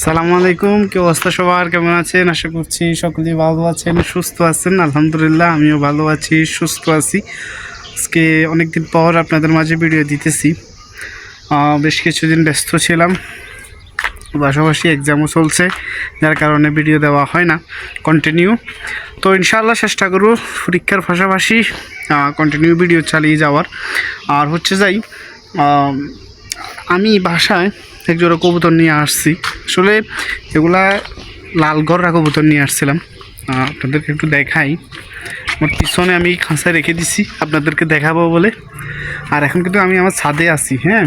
সালামু আলাইকুম, কি অবস্থা সবার? কেমন আছেন? আশা করছি সকলেই ভালো আছেন, সুস্থ আছেন। আলহামদুলিল্লাহ, আমিও ভালো আছি, সুস্থ আছি। আজকে অনেকদিন পর আপনাদের মাঝে ভিডিও দিতেছি। বেশ কিছুদিন ব্যস্ত ছিলাম। পাশাপাশি এক্সামও চলছে, যার কারণে ভিডিও দেওয়া হয় না কন্টিনিউ তো ইনশাআল্লাহ চেষ্টা করব পরীক্ষার পাশাপাশি কন্টিনিউ ভিডিও চালিয়ে যাওয়ার। আর হচ্ছে যাই আমি বাসায় এক জোড়া কবুতর নিয়ে আসছি। আসলে এগুলা লাল গররা কবুতর নিয়ে আসছিলাম। আপনাদেরকে একটু দেখাই। আমার পিছনে আমি খাঁচায় রেখে দিছি, আপনাদেরকে দেখাবো বলে। আর এখন কিন্তু আমি আমার ছাদে আছি হ্যাঁ?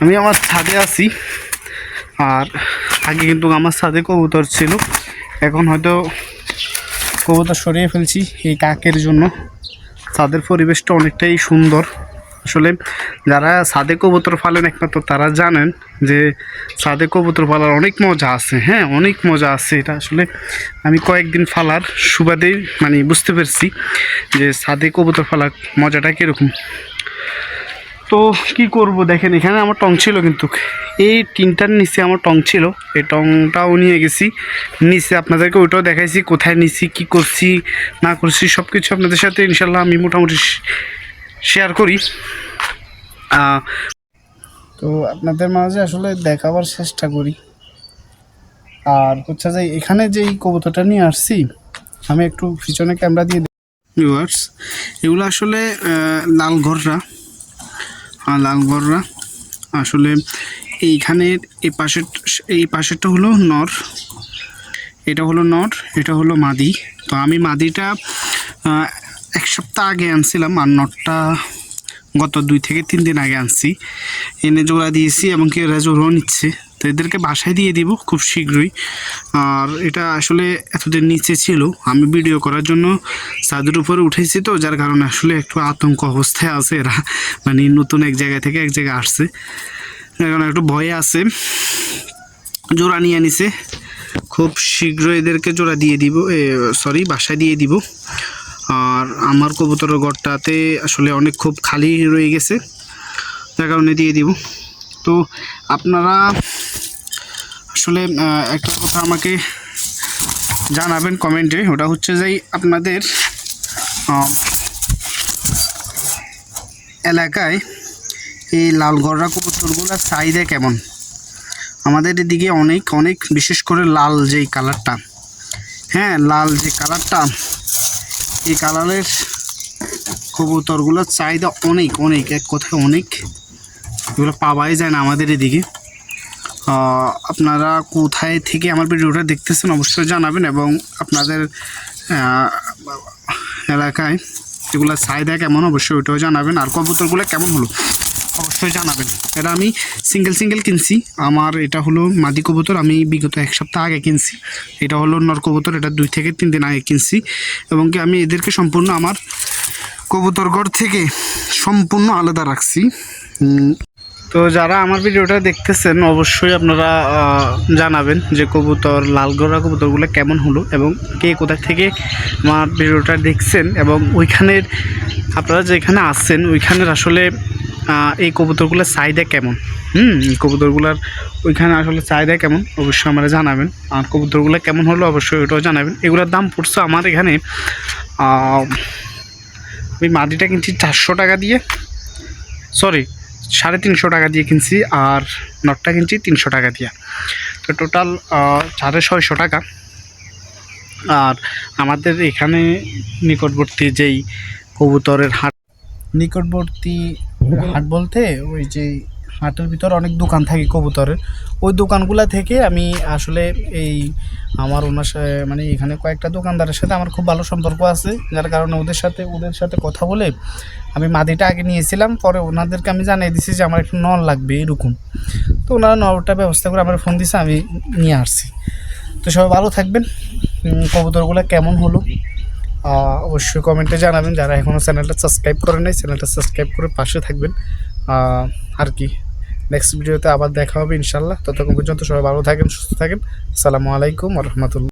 আমি আমার ছাদে আছি। আর আগে কিন্তু আমার ছাদে কবুতর ছিল। এখন হয়তো কবুতর সরিয়ে ফেলছি এই কাকের জন্য। ছাদের পরিবেশটা অনেকটাই সুন্দর। আসলে যারা ছাদে কবুতর পালেন একমাত্র তারা জানেন যে সাদে কবুতর পালার অনেক মজা আছে হ্যাঁ অনেক মজা আছে। এটা আসলে আমি কয়েকদিন ফালার সুবাদেই মানে বুঝতে পেরেছি যে সাদে কবুতর ফালার মজাটা কীরকম। তো কি করব দেখেন, এখানে আমার টং ছিল কিন্তু, এই তিনটার নিচে আমার টং ছিল, এই টংটাও নিয়ে গেছি। নিচে আপনাদেরকে ওইটাও দেখাইছি, কোথায় নিছি, কি করছি, না করছি সব কিছু আপনাদের সাথে ইনশাল্লাহ আমি মোটামুটি শেয়ার করি। তো আপনাদের মাঝে আসলে দেখাবার চেষ্টা করি। আর হচ্ছে যে এখানে যে এই কবুতরটা নিয়ে আসছি আমি একটু পিছনে ক্যামেরা দিয়ে ভিউয়ার্স এগুলো আসলে আহ, লাল ঘররা আর লাল আসলে এইখানের এই পাশের এই পাশেরটা হলো নর। এটা হলো নর এটা হলো মাদি। তো আমি মাদিটা এক সপ্তাহ আগে আনছিলাম আর নটটা গত দুই থেকে তিন দিন আগে আনছি। এনে জোড়া দিয়েছি এবং কি এরা জোড়াও নিচ্ছে। তো এদেরকে বাসায় দিয়ে দিব খুব শীঘ্রই। আর এটা আসলে এতদিন নিচে ছিল। আমি ভিডিও করার জন্য ছাদের উপরে উঠেছি তো, যার কারণে আসলে একটু আতঙ্ক অবস্থায় আছে এরা। মানে নতুন এক জায়গা থেকে এক জায়গায় আসছে। কারণে একটু ভয়ে আছে। জোড়া নিয়ে নিছে। খুব শীঘ্র এদেরকে জোড়া দিয়ে দিব। সরি বাসায় দিয়ে দিব। আমার কবুতরের ঘরটাতে আসলে অনেক খুব খালি রয়ে গেছে। যার কারণে দিয়ে দিব। তো আপনারা আসলে একটা কথা আমাকে জানাবেন কমেন্টে। ওটা হচ্ছে যে আপনাদের এলাকায় এই লাল গররা কবুতরগুলোর চাহিদা কেমন? আমাদের এদিকে অনেক অনেক, বিশেষ করে লাল যেই কালারটা হ্যাঁ লাল যে কালারটা এই কালারের কবুতরগুলোর চাহিদা অনেক অনেক, এক কথায় অনেক। এগুলো পাওয়াই যায় না আমাদের এদিকে। আপনারা কোথায় থেকে আমার ভিডিওটা দেখতেছেন অবশ্যই জানাবেন এবং আপনাদের এলাকায় এগুলোর চাহিদা কেমন অবশ্যই ওইটাও জানাবেন। আর কবুতরগুলো কেমন হলো? অবশ্যই জানাবেন। এটা আমি সিঙ্গেল সিঙ্গেল কিনছি। আমার এটা হলো মাদি কবুতর, আমি বিগত এক সপ্তাহ আগে কিনছি। এটা হলো নর কবুতর, এটা দুই থেকে তিন দিন আগে কিনছি। এবং কি আমি এদেরকে সম্পূর্ণ আমার কবুতরঘর থেকে সম্পূর্ণ আলাদা রাখছি। তো যারা আমার ভিডিওটা দেখতেছেন, অবশ্যই আপনারা জানাবেন যে কবুতর, লালগড়া কবুতরগুলো কেমন হলো এবং কে কোথা থেকে আমার ভিডিওটা দেখছেন। এবং ওইখানের, আপনারা যেখানে আসছেন ওইখানের আসলে এই কবুতরগুলোর চাহিদা কেমন? হুম, এই কবুতরগুলোর ওইখানে আসলে চাহিদা কেমন? অবশ্যই আমরা জানাবেন। আর কবুতরগুলো কেমন হলো অবশ্যই ওটাও জানাবেন। এগুলোর দাম পড়ছে আমার এখানে আমি মাটিটা কিনছি চারশো টাকা দিয়ে। সরি সাড়ে তিনশো টাকা দিয়ে কিনছি আর নটটা কিনছি তিনশো টাকা দিয়ে। তো টোটাল সাড়ে ছয়শো টাকা। আর আমাদের এখানে নিকটবর্তী যেই কবুতরের হাট, নিকটবর্তী হাট বলতে ওই যে হাটের ভিতর অনেক দোকান থাকে কবুতরের। ওই দোকানগুলা থেকে আমি আসলে এই আমার ওনার মানে এখানে কয়েকটা দোকানদারের সাথে আমার খুব ভালো সম্পর্ক আছে, যার কারণে ওদের সাথে ওদের সাথে কথা বলে আমি মাদিটা আগে নিয়েছিলাম, পরে ওনাদেরকে আমি জানিয়ে দিছি যে আমার একটু নল লাগবে এরকম। তো ওনারা নলটা ব্যবস্থা করে আমার ফোন দিছে, আমি নিয়ে আসছি। তো সবাই ভালো থাকবেন। কবুতরগুলো কেমন হলো? অবশ্যই কমেন্টে জানাবেন। যারা এখনও চ্যানেলটা সাবস্ক্রাইব করে নাই, চ্যানেলটা সাবস্ক্রাইব করে পাশে থাকবেন। আর কি নেক্সট ভিডিওতে আবার দেখা হবে ইনশাল্লাহ। ততক্ষণ পর্যন্ত সবাই ভালো থাকেন, সুস্থ থাকেন। আসসালামু আলাইকুম রহমতুল্লাহ।